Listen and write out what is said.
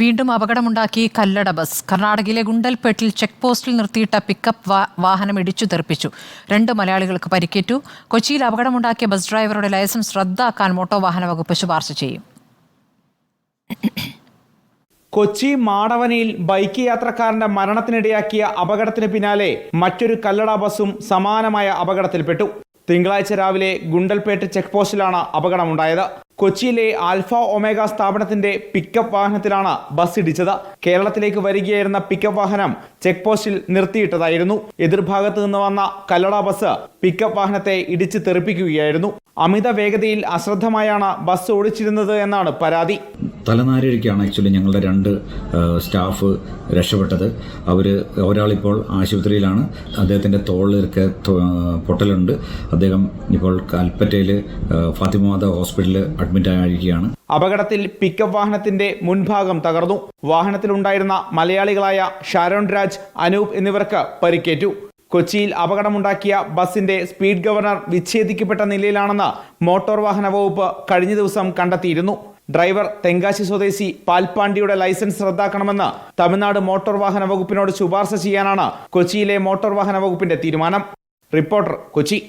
വീണ്ടും അപകടമുണ്ടാക്കി കല്ലട ബസ്. കർണാടകയിലെ ഗുണ്ടൽപേട്ടിൽ ചെക്ക് പോസ്റ്റിൽ നിർത്തിയിട്ട പിക്കപ്പ് വാഹനം ഇടിച്ചു തെറിപ്പിച്ചു. രണ്ട് മലയാളികൾക്ക് പരിക്കേറ്റു. കൊച്ചിയിൽ അപകടമുണ്ടാക്കിയ ബസ് ഡ്രൈവറുടെ ലൈസൻസ് റദ്ദാക്കാൻ മോട്ടോർ വാഹന വകുപ്പ് ശുപാർശ ചെയ്യും. കൊച്ചി മാടവനയിൽ ബൈക്ക് യാത്രക്കാരന്റെ മരണത്തിനിടയാക്കിയ അപകടത്തിന് പിന്നാലെ മറ്റൊരു കല്ലട ബസ്സും സമാനമായ അപകടത്തിൽപ്പെട്ടു. തിങ്കളാഴ്ച രാവിലെ ഗുണ്ടൽപേട്ട് ചെക്ക് പോസ്റ്റിലാണ് അപകടമുണ്ടായത്. കൊച്ചിയിലെ ആൽഫ ഒമേഗ സ്ഥാപനത്തിന്റെ പിക്കപ്പ് വാഹനത്തിലാണ് ബസ് ഇടിച്ചത്. കേരളത്തിലേക്ക് വരികയായിരുന്ന പിക്കപ്പ് വാഹനം ചെക്ക് പോസ്റ്റിൽ നിർത്തിയിട്ടതായിരുന്നു. എതിർഭാഗത്ത് നിന്ന് വന്ന കല്ലട ബസ് പിക്കപ്പ് വാഹനത്തെ ഇടിച്ച് തെറിപ്പിക്കുകയായിരുന്നു. അമിത വേഗതയിൽ അശ്രദ്ധമായാണ് ബസ് ഓടിച്ചിരുന്നത് എന്നാണ് പരാതി. തലനാരിഴയ്ക്കാണ് ആക്ച്വലി ഞങ്ങളുടെ രണ്ട് സ്റ്റാഫ് രക്ഷപ്പെട്ടത്. അവർ ഒരാളിപ്പോൾ ആശുപത്രിയിലാണ്. അദ്ദേഹത്തിന്റെ തോളിലൊക്കെ പൊട്ടലുണ്ട്. അദ്ദേഹം ഇപ്പോൾ കൽപ്പറ്റയിൽ ഫാത്തിമാത ഹോസ്പിറ്റലിൽ അഡ്മിറ്റ് ആയിരിക്കുകയാണ്. അപകടത്തിൽ പിക്കപ്പ് വാഹനത്തിന്റെ മുൻഭാഗം തകർന്നു. വാഹനത്തിലുണ്ടായിരുന്ന മലയാളികളായ ഷാരോൺ രാജ് അനൂപ് എന്നിവർക്ക് പരിക്കേറ്റു. കൊച്ചിയിൽ അപകടമുണ്ടാക്കിയ ബസിന്റെ സ്പീഡ് ഗവർണർ വിച്ഛേദിക്കപ്പെട്ട നിലയിലാണെന്ന് മോട്ടോർ വാഹന വകുപ്പ് കഴിഞ്ഞ ദിവസം കണ്ടെത്തിയിരുന്നു. ഡ്രൈവർ തെങ്കാശി സ്വദേശി പാൽപാണ്ടിയുടെ ലൈസൻസ് റദ്ദാക്കണമെന്ന് തമിഴ്നാട് മോട്ടോർ വാഹന വകുപ്പിനോട് ശുപാർശ ചെയ്യാനാണ് കൊച്ചിയിലെ മോട്ടോർ വാഹന വകുപ്പിന്റെ തീരുമാനം. റിപ്പോർട്ടർ കൊച്ചി.